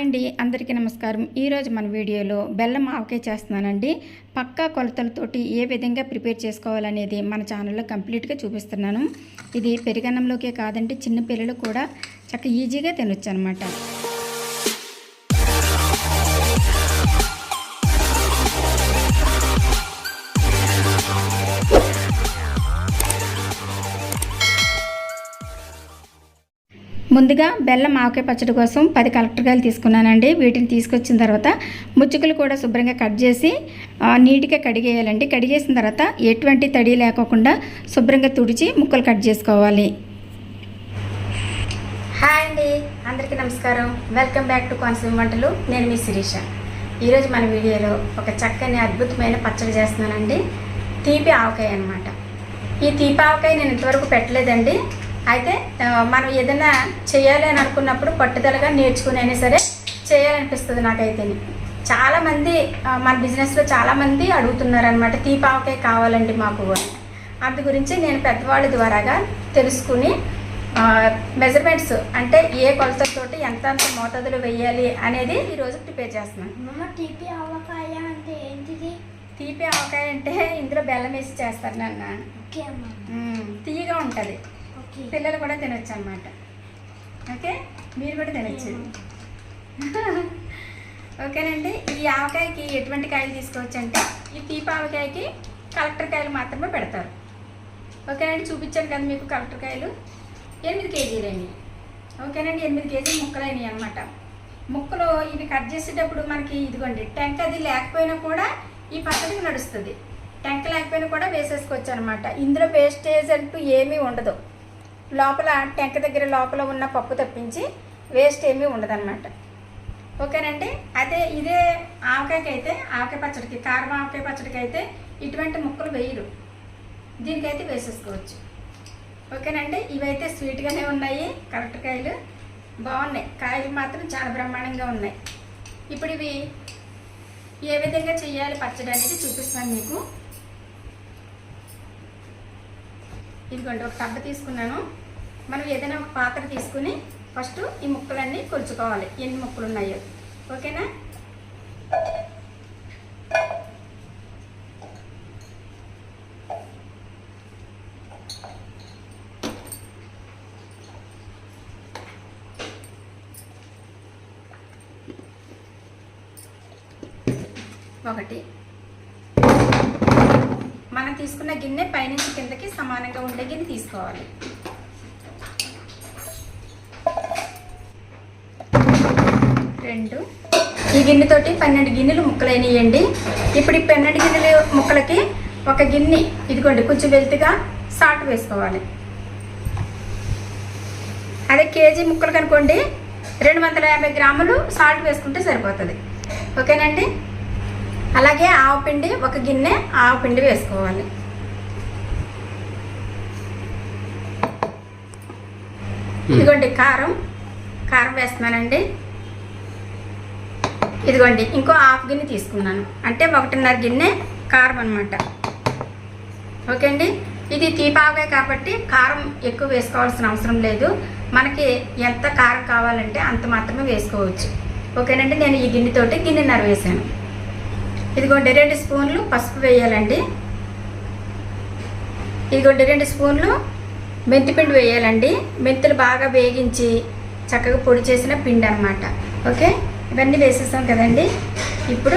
అండి. అందరికీ నమస్కారం. ఈరోజు మన వీడియోలో బెల్లం ఆవకాయ చేస్తున్నానండి. పక్కా కొలతలతోటి ఏ విధంగా ప్రిపేర్ చేసుకోవాలనేది మన ఛానల్లో కంప్లీట్గా చూపిస్తున్నాను. ఇది పెరిగన్నంలోకే కాదండి చిన్న పిల్లలు కూడా చక్క ఈజీగా తినొచ్చు అనమాట ముందుగా బెల్లం ఆవకాయ పచ్చడి కోసం పది కలెక్టర్కాయలు తీసుకున్నానండి. వీటిని తీసుకొచ్చిన తర్వాత ముచ్చుకలు కూడా శుభ్రంగా కట్ చేసి నీట్గా కడిగేయాలండి. కడిగేసిన తర్వాత ఎటువంటి తడి లేకోకుండా శుభ్రంగా తుడిచి ముక్కలు కట్ చేసుకోవాలి. హాయ్ అండి. అందరికీ నమస్కారం. వెల్కమ్ బ్యాక్ టు కోనసీమ వంటలు. నేను మీ శిరీష. ఈరోజు మన వీడియోలో ఒక చక్కని అద్భుతమైన పచ్చడి చేస్తున్నానండి. తీపి ఆవకాయ అనమాట ఈ తీపి ఆవకాయ నేను ఇంతవరకు పెట్టలేదండి. అయితే మనం ఏదైనా చేయాలి అని అనుకున్నప్పుడు పట్టుదలగా నేర్చుకుని అయినా సరే చేయాలనిపిస్తుంది నాకైతే చాలామంది మన బిజినెస్లో చాలామంది అడుగుతున్నారు అనమాట తీపి ఆవకాయ కావాలండి మాకు అందు గురించి నేను పెద్దవాళ్ళ ద్వారాగా తెలుసుకుని మెజర్మెంట్స్ అంటే ఏ కొలతలతోటి ఎంత అంత మోతాదులు వేయాలి అనేది ఈరోజు ప్రిపేర్ చేస్తున్నాను. తీపి ఆవకాయ అంటే ఏంటిది? తీపి ఆవకాయ అంటే ఇందులో బెల్లం వేసి చేస్తారు నాన్న. తీయగా ఉంటుంది. పిల్లలు కూడా తినొచ్చు అనమాట ఓకే? మీరు కూడా తినొచ్చు. ఓకేనండి. ఈ ఆవకాయకి ఎటువంటి కాయలు తీసుకోవచ్చు అంటే ఈ తీపి ఆవకాయకి కలెక్టర్ కాయలు మాత్రమే పెడతారు. ఓకేనండి? చూపించాను కదా మీకు కలెక్టర్ కాయలు. ఎనిమిది కేజీలండి. ఓకేనండి? ఎనిమిది కేజీలు ముక్కలైనవి అనమాట ముక్కలు ఇవి కట్ చేసేటప్పుడు మనకి ఇదిగోండి టెంక్ అది లేకపోయినా కూడా ఈ పద్ధతికి నడుస్తుంది. టెంక లేకపోయినా కూడా వేసేసుకోవచ్చు అనమాట ఇందులో వేస్టేజ్ అంటూ ఏమీ ఉండదు. లోపల టెంక దగ్గర లోపల ఉన్న పప్పు తప్పించి వేస్ట్ ఏమీ ఉండదన్నమాట. ఓకేనండి? అదే ఇదే ఆవకాయకి అయితే ఆవకాయ పచ్చడికి కారం ఆవకాయ పచ్చడికి అయితే ఇటువంటి ముక్కలు వేయరు. దీనికైతే వేసేసుకోవచ్చు. ఓకేనండి? ఇవైతే స్వీట్గానే ఉన్నాయి కరెక్ట్ కాయలు. బాగున్నాయి. కాయలు మాత్రం చాలా బ్రహ్మాండంగా ఉన్నాయి. ఇప్పుడు ఇవి ఏ విధంగా చేయాలి పచ్చడి అనేది చూపిస్తాను మీకు. ఇదిగోండి ఒక టబ్బ తీసుకున్నాను. మనం ఏదైనా ఒక పాత్ర తీసుకుని ఫస్ట్ ఈ ముక్కలన్నీ కొలుచుకోవాలి. ఎన్ని ముక్కలు ఉన్నాయో ఓకేనా? ఒకటి. మనం తీసుకున్న గిన్నె పైనుంచి కిందకి సమానంగా ఉండే గిన్నె తీసుకోవాలి. రెండు. ఈ గిన్నెతోటి పన్నెండు గిన్నెలు ముక్కలైనయండి ఇప్పుడు ఈ పన్నెండు గిన్నెల ముక్కలకి ఒక గిన్నె ఇదిగోండి కొంచెం వెల్తిగా సాల్ట్ వేసుకోవాలి. అదే కేజీ ముక్కలు కనుకోండి రెండు వందల యాభై గ్రాములు సాల్ట్ వేసుకుంటే సరిపోతుంది. ఓకేనండి? అలాగే ఆవపిండి ఒక గిన్నె ఆవపిండి వేసుకోవాలి. ఇదిగోండి కారం. కారం వేస్తున్నానండి. ఇదిగోండి ఇంకో హాఫ్ గిన్నె తీసుకున్నాను. అంటే ఒకటిన్నర గిన్నె కారం అనమాట ఓకే అండి? ఇది తీపావకాయ కాబట్టి కారం ఎక్కువ వేసుకోవాల్సిన అవసరం లేదు. మనకి ఎంత కారం కావాలంటే అంత మాత్రమే వేసుకోవచ్చు. ఓకేనండి నేను ఈ గిన్నెతోటి గిన్నెన్నర వేసాను ఇదిగోండి రెండు స్పూన్లు పసుపు వేయాలండి. ఇదిగోండి రెండు స్పూన్లు మెంతిపిండి వేయాలండి. మెంతులు బాగా వేగించి చక్కగా పొడి చేసిన పిండి అనమాట ఓకే? ఇవన్నీ వేసేసాం కదండి. ఇప్పుడు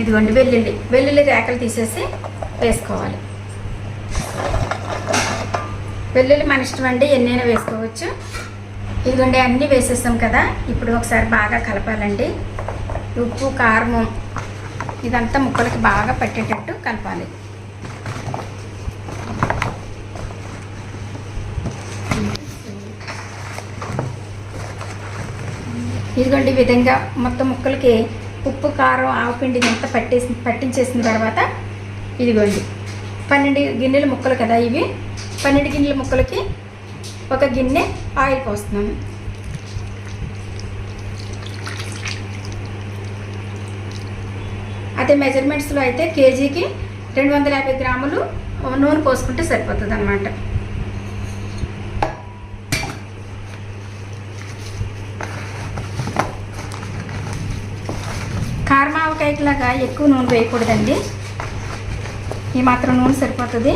ఇదిగోండి వెల్లుల్లి. వెల్లుల్లి రేకలు తీసేసి వేసుకోవాలి. వెల్లుల్లి మన ఇష్టం అండి ఎన్నైనా వేసుకోవచ్చు. ఇదిగోండి అన్నీ వేసేసాం కదా. ఇప్పుడు ఒకసారి బాగా కలపాలండి. ఉప్పు కారము ఇదంతా ముక్కలకి బాగా పట్టేటట్టు కలపాలి. ఇదిగోండి ఈ విధంగా మొత్తం ముక్కలకి ఉప్పు కారం ఆవపిండి ఎంత పట్టేసి పట్టించేసిన తర్వాత ఇదిగోండి పన్నెండు గిన్నెల ముక్కలు కదా ఇవి. పన్నెండు గిన్నెల ముక్కలకి ఒక గిన్నె ఆయిల్ పోస్తున్నాము అదే మెజర్మెంట్స్లో అయితే కేజీకి రెండు వందల యాభై గ్రాములు నూనె పోసుకుంటే సరిపోతుంది అనమాట ఇలాగా ఎక్కువ నూనె వేయకూడదండి. ఈ మాత్రం నూనె సరిపోతుంది.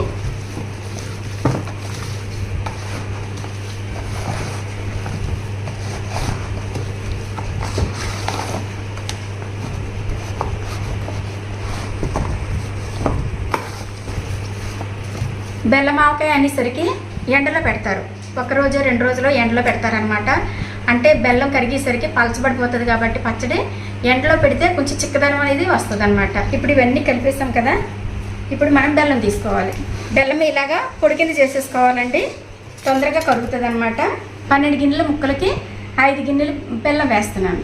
బెల్లం ఆవకాయ అనేసరికి ఎండలో పెడతారు. ఒక రోజు రెండు రోజులు ఎండలో పెడతారనమాట అంటే బెల్లం కరిగేసరికి పలచబడిపోతుంది కాబట్టి పచ్చడి ఎండలో పెడితే కొంచెం చిక్కదనం అనేది వస్తుంది అనమాట ఇప్పుడు ఇవన్నీ కలిపేసాం కదా ఇప్పుడు మనం బెల్లం తీసుకోవాలి. బెల్లం ఇలాగా పొడి కింద చేసేసుకోవాలండి. తొందరగా కరుగుతుంది అనమాట పన్నెండు గిన్నెల ముక్కలకి ఐదు గిన్నెలు బెల్లం వేస్తున్నాను.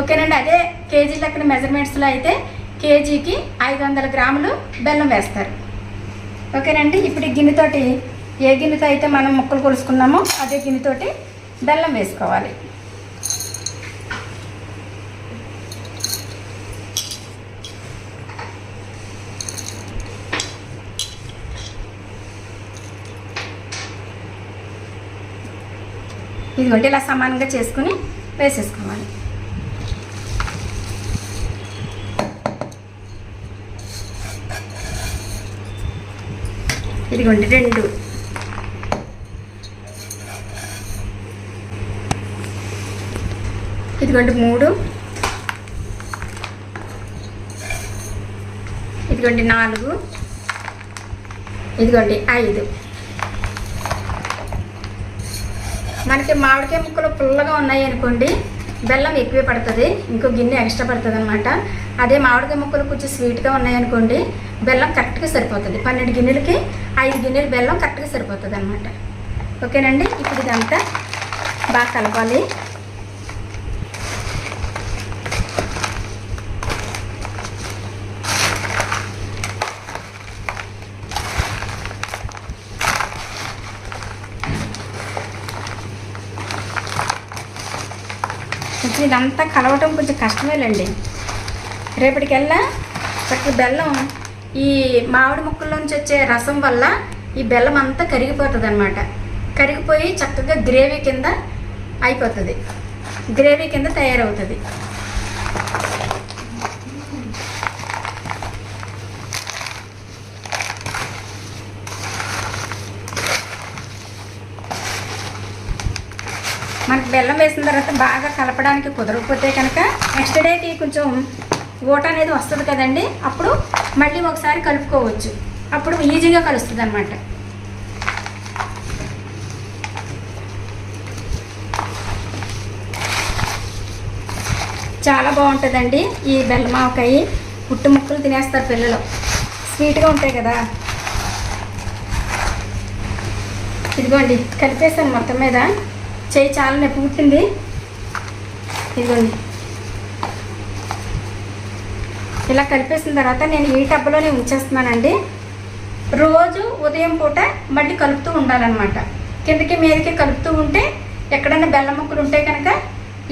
ఓకేనండి? అదే కేజీ లెక్కన మెజర్మెంట్స్లో అయితే కేజీకి ఐదు వందల గ్రాములు బెల్లం వేస్తారు. ఓకేనండి? ఇప్పుడు ఈ గిన్నెతోటి ఏ గిన్నెతో అయితే మనం ముక్కలు కొలుసుకున్నామో అదే గిన్నెతోటి బెల్లం వేసుకోవాలి. ఇదిగోండి ఇలా సమానంగా చేసుకుని వేసేసుకోవాలి. ఇదిగోండి రెండు. ఇదిగోండి మూడు. ఇదిగోండి నాలుగు. ఇదిగోండి ఐదు. మనకి మామిడికాయ ముక్కలు పుల్లగా ఉన్నాయి అనుకోండి బెల్లం ఎక్కువే పడుతుంది ఇంకో గిన్నె ఎక్స్ట్రా పడుతుంది అనమాట అదే మామిడికాయ ముక్కలు కొంచెం స్వీట్గా ఉన్నాయి అనుకోండి బెల్లం కరెక్ట్గా సరిపోతుంది. పన్నెండు గిన్నెలకి ఐదు గిన్నెలు బెల్లం కరెక్ట్గా సరిపోతుంది అనమాట ఓకేనండి? ఇప్పుడు ఇదంతా బాగా కలపాలి. కొంచెం ఇదంతా కలవటం కొంచెం కష్టమేలండి. రేపటికల్లా చక్కగా బెల్లం ఈ మామిడి ముక్కల్లోంచి వచ్చే రసం వల్ల ఈ బెల్లం అంతా కరిగిపోతుంది అనమాట కరిగిపోయి చక్కగా గ్రేవీ కింద అయిపోతుంది. గ్రేవీ కింద తయారవుతుంది. బెల్లం వేసిన తర్వాత బాగా కలపడానికి కుదరకపోతే కనుక నెక్స్ట్ డేకి కొంచెం ఊట అనేది వస్తుంది కదండి. అప్పుడు మళ్ళీ ఒకసారి కలుపుకోవచ్చు. అప్పుడు ఈజీగా కలుస్తుంది అనమాట చాలా బాగుంటుందండి ఈ బెల్లమావకాయ పుట్టు ముక్కలు తినేస్తారు పిల్లలు. స్వీట్గా ఉంటాయి కదా. ఇదిగోండి కలిపేసాను మొత్తం మీద. చేయి చాలా నొప్పి పుట్టింది. ఇదిగోండి. ఇలా కలిపేసిన తర్వాత నేను ఈ టబ్బులోనే ఉంచేస్తున్నానండి. రోజు ఉదయం పూట మళ్ళీ కలుపుతూ ఉండాలన్నమాట. కిందకి మీదకి కలుపుతూ ఉంటే ఎక్కడైనా బెల్లం ముక్కలు ఉంటే కనుక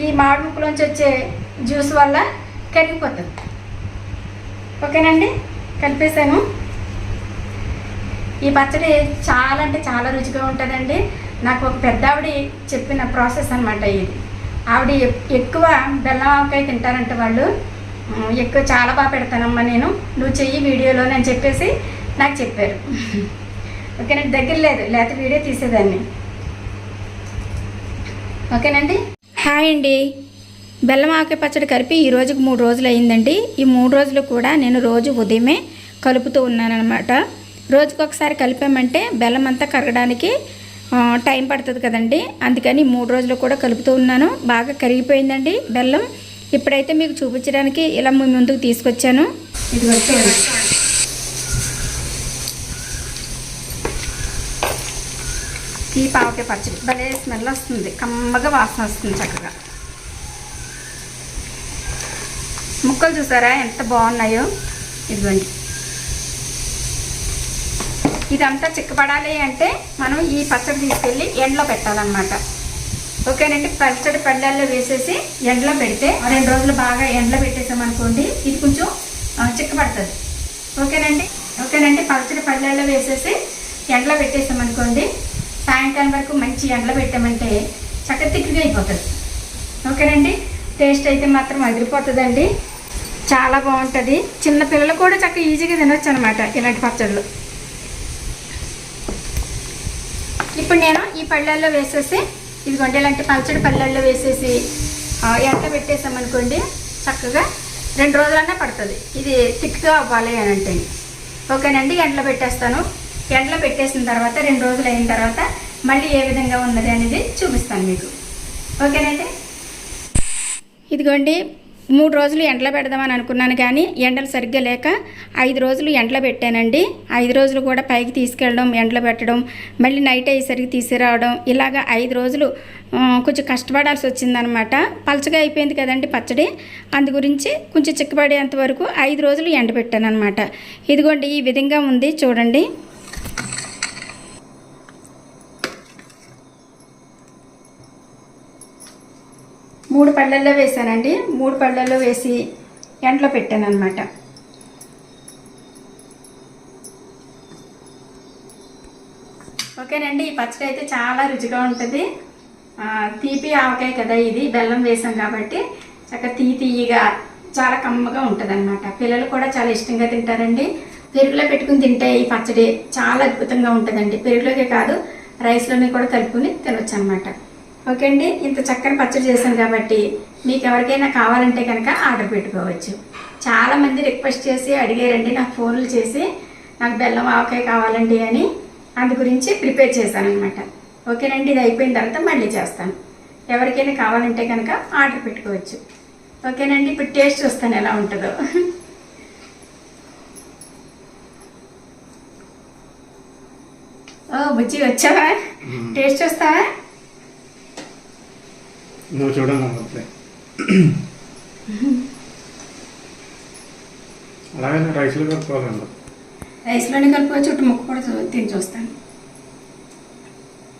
ఈ మామిడి ముక్కలోంచి వచ్చే జ్యూస్ వల్ల కరిగిపోతుంది. ఓకేనండి? కలిపేసాను ఈ పచ్చడి చాలా అంటే చాలా రుచిగా ఉంటుందండి. నాకు ఒక పెద్ద ఆవిడ చెప్పిన ప్రాసెస్ అనమాట ఇది. ఆవిడ ఎక్కువ బెల్లం ఆవకాయ తింటారంట వాళ్ళు. ఎక్కువ చాలా బాగా పెడతానమ్మా నేను. నువ్వు చెయ్యి వీడియోలో అని చెప్పేసి నాకు చెప్పారు. ఓకేనండి దగ్గర లేదు. లేకపోతే వీడియో తీసేదాన్ని. ఓకేనండి? హాయ్ అండి. బెల్లం ఆకే పచ్చడి కలిపి ఈ రోజుకి మూడు రోజులు అయిందండి. ఈ మూడు రోజులు కూడా నేను రోజు ఉదయమే కలుపుతూ ఉన్నానన్నమాట. రోజుకొకసారి కలిపామంటే బెల్లం అంతా కరగడానికి టైం పడుతుంది కదండి. అందుకని మూడు రోజులు కూడా కలుపుతూ ఉన్నాను. బాగా కరిగిపోయిందండి బెల్లం. ఇప్పుడైతే మీకు చూపించడానికి ఇలా మీ ముందుకు తీసుకొచ్చాను. ఇది ఈ పావకాయ పచ్చడి. భలే స్మెల్ వస్తుంది. కమ్మగా వాసన వస్తుంది చక్కగా. ముక్కలు చూసారా? ఎంత బాగున్నాయో. ఇదిగోండి. ఇదంతా చిక్కపడాలి అంటే మనం ఈ పచ్చడి తీసుకెళ్ళి ఎండలో పెట్టాలన్నమాట. ఓకేనండి? పచ్చడి పళ్ళల్లో వేసేసి ఎండలో పెడితే రెండు రోజులు బాగా ఎండలో పెట్టేసామనుకోండి ఇది కొంచెం చిక్కపడుతుంది ఓకేనండి? ఓకేనండి? పచ్చడి పళ్ళల్లో వేసేసి ఎండలో పెట్టేసామనుకోండి సాయంకాలం వరకు మంచి ఎండలో పెట్టామంటే చక్కగా తిక్కుగా అయిపోతుంది. ఓకేనండి? టేస్ట్ అయితే మాత్రం అదిరిపోతుందండి. చాలా బాగుంటుంది. చిన్న పిల్లలు కూడా చక్కగా ఈజీగా తినొచ్చు అనమాట ఇలాంటి పచ్చళ్ళు. ఇప్పుడు నేను ఈ పళ్ళల్లో వేసేసి ఇదిగోండి ఇలాంటి పచ్చడి పళ్ళల్లో వేసేసి ఆ, ఎండ పెట్టేసామనుకోండి చక్కగా రెండు రోజులన్నా పడుతుంది. ఇది థిక్గా అవ్వాలి అని అంటే. ఓకేనండి ఎండలో పెట్టేస్తాను. ఎండలో పెట్టేసిన తర్వాత రెండు రోజులు అయిన తర్వాత మళ్ళీ ఏ విధంగా ఉన్నది అనేది చూపిస్తాను మీకు. ఓకేనండి? ఇదిగోండి మూడు రోజులు ఎండలో పెడదామని అనుకున్నాను కానీ ఎండలు సరిగ్గా లేక ఐదు రోజులు ఎండలో పెట్టానండి. ఐదు రోజులు కూడా పైకి తీసుకెళ్ళడం ఎండలో పెట్టడం మళ్ళీ నైట్ అయ్యేసరికి తీసుకురావడం ఇలాగ ఐదు రోజులు కొంచెం కష్టపడాల్సి వచ్చిందనమాట. పలచగా అయిపోయింది కదండి పచ్చడి. అందు గురించి కొంచెం చిక్కబడేంత వరకు ఐదు రోజులు ఎండబెట్టాను అనమాట ఇదిగోండి ఈ విధంగా ఉంది చూడండి. మూడు పళ్ళల్లో వేసానండి మూడు పళ్ళల్లో వేసి ఎండలో పెట్టాను అనమాట ఓకేనండి ఈ పచ్చడి అయితే చాలా రుచిగా ఉంటుంది. తీపి ఆవకాయ కదా ఇది బెల్లం వేసాం కాబట్టి చక్కగా తీ తీయగా చాలా కమ్మగా ఉంటుంది అనమాట పిల్లలు కూడా చాలా ఇష్టంగా తింటారండి. పెరుగులో పెట్టుకుని తింటే ఈ పచ్చడి చాలా అద్భుతంగా ఉంటుందండి. పెరుగులోకే కాదు రైస్లోనే కూడా కలుపుకుని తినొచ్చు అనమాట ఓకే అండి ఇంత చక్కని పచ్చడి చేశాను కాబట్టి మీకు ఎవరికైనా కావాలంటే కనుక ఆర్డర్ పెట్టుకోవచ్చు. చాలా మంది రిక్వెస్ట్ చేసి అడిగారండి నాకు ఫోన్లు చేసి నాకు బెల్లం ఆవకాయ కావాలండి అని. అందు గురించి ప్రిపేర్ చేశాను అనమాట ఓకేనండి ఇది అయిపోయిన తర్వాత మళ్ళీ చేస్తాను. ఎవరికైనా కావాలంటే కనుక ఆర్డర్ పెట్టుకోవచ్చు. ఓకేనండి ఇప్పుడు టేస్ట్ చూస్తాను ఎలా ఉంటుందో. ఓ బుజ్జి వచ్చావా? టేస్ట్ చూస్తావా? నువ్వు చూడండి వద్దులే అలాగే రైస్లో కలుపుకోవాలండి. రైస్లోనే కలుపుకోవచ్చు ఇటు ముక్క కూడా చూ- తిని చూస్తాను.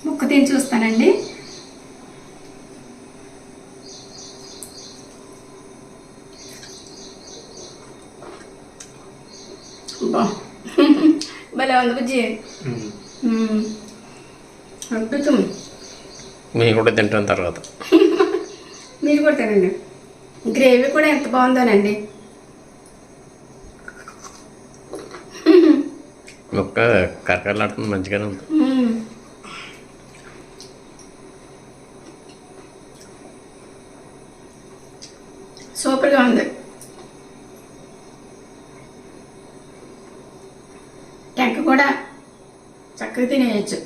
ముక్క తిని చూస్తానండి. భలే ఉంది బుజ్జి. మేము కూడా తింటాం తర్వాత. మీరు కూడా తినండి గ్రేవీ కూడా ఎంత బాగుందోనండి. ముక్క కరకరలాడుతుంది మంచిగానే ఉంది. సూపర్గా ఉంది. టెంక కూడా చక్కగా తినేయచ్చు.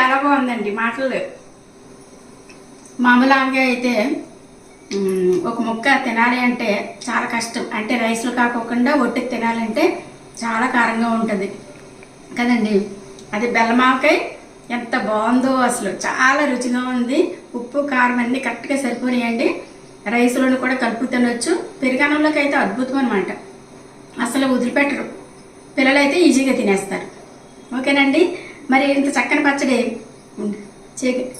చాలా బాగుందండి మాటలు. మామూలుగా అయితే ఒక ముక్క తినాలి అంటే చాలా కష్టం. అంటే రైస్లు కాకోకుండా ఒట్టి తినాలంటే చాలా కారంగా ఉంటుంది. కదండి? అది బెల్లమావకాయ ఎంత బాగుందో అసలు. చాలా రుచిగా ఉంది. ఉప్పు కారం అన్నీ కరెక్ట్గా సరిపోయాయండి రైస్లోని కూడా కలుపు తినొచ్చు. పెరుగన్నంలోకి అయితే అద్భుతం అనమాట అసలు వదిలిపెట్టరు. పిల్లలైతే ఈజీగా తినేస్తారు. ఓకేనండి? మరి ఇంత చక్కని పచ్చడి ఉండు.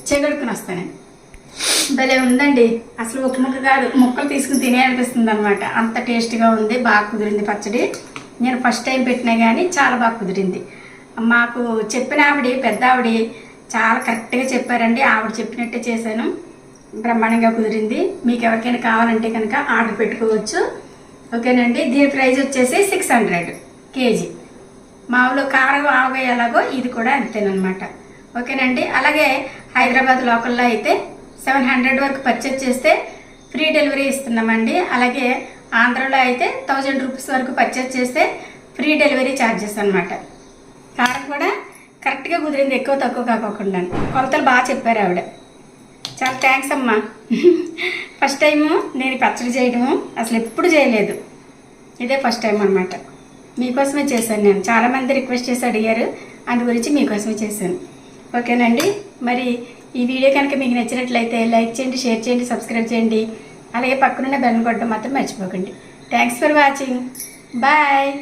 చేగడుకుని వస్తానండి భలే ఉందండి. అసలు ఒక ముక్క కాదు ముక్కలు తీసుకుని తినే అనిపిస్తుంది అనమాట అంత టేస్ట్గా ఉంది బాగా కుదిరింది పచ్చడి. నేను ఫస్ట్ టైం పెట్టినా కానీ చాలా బాగా కుదిరింది. మాకు చెప్పిన ఆవిడ పెద్ద ఆవిడ చాలా కరెక్ట్గా చెప్పారండి. ఆవిడ చెప్పినట్టే చేశాను. బ్రహ్మాండంగా కుదిరింది. మీకు ఎవరికైనా కావాలంటే కనుక ఆర్డర్ పెట్టుకోవచ్చు. ఓకేనండి. దీని ప్రైస్ వచ్చేసి సిక్స్ హండ్రెడ్ కేజీ. మామూలు కారం ఆవకాయ ఎలాగో ఇది కూడా అంతేనమాట ఓకేనండి? అలాగే హైదరాబాద్ లోకల్లో అయితే సెవెన్ హండ్రెడ్ వరకు పర్చేజ్ చేస్తే ఫ్రీ డెలివరీ ఇస్తున్నామండి. అలాగే ఆంధ్రలో అయితే థౌజండ్ రూపీస్ వరకు పర్చేజ్ చేస్తే ఫ్రీ డెలివరీ ఛార్జెస్ అనమాట కారం కూడా కరెక్ట్గా కుదిరింది ఎక్కువ తక్కువ కాకోకుండా. కొలతలు బాగా చెప్పారు ఆవిడ. చాలా థ్యాంక్స్ అమ్మా. ఫస్ట్ టైము నేను పచ్చడి చేయడము అసలు ఎప్పుడు చేయలేదు. ఇదే ఫస్ట్ టైం అనమాట మీకోసమే చేశాను నేను. చాలామంది రిక్వెస్ట్ చేసి అడిగారు. అందు గురించి మీకోసమే చేశాను. ఓకేనండి? మరి ఈ వీడియో కనుక మీకు నచ్చినట్లయితే లైక్ చేయండి షేర్ చేయండి సబ్స్క్రైబ్ చేయండి. అలాగే పక్కనున్న బెల్ కొట్టడం మాత్రం మర్చిపోకండి. Thanks for watching. బాయ్.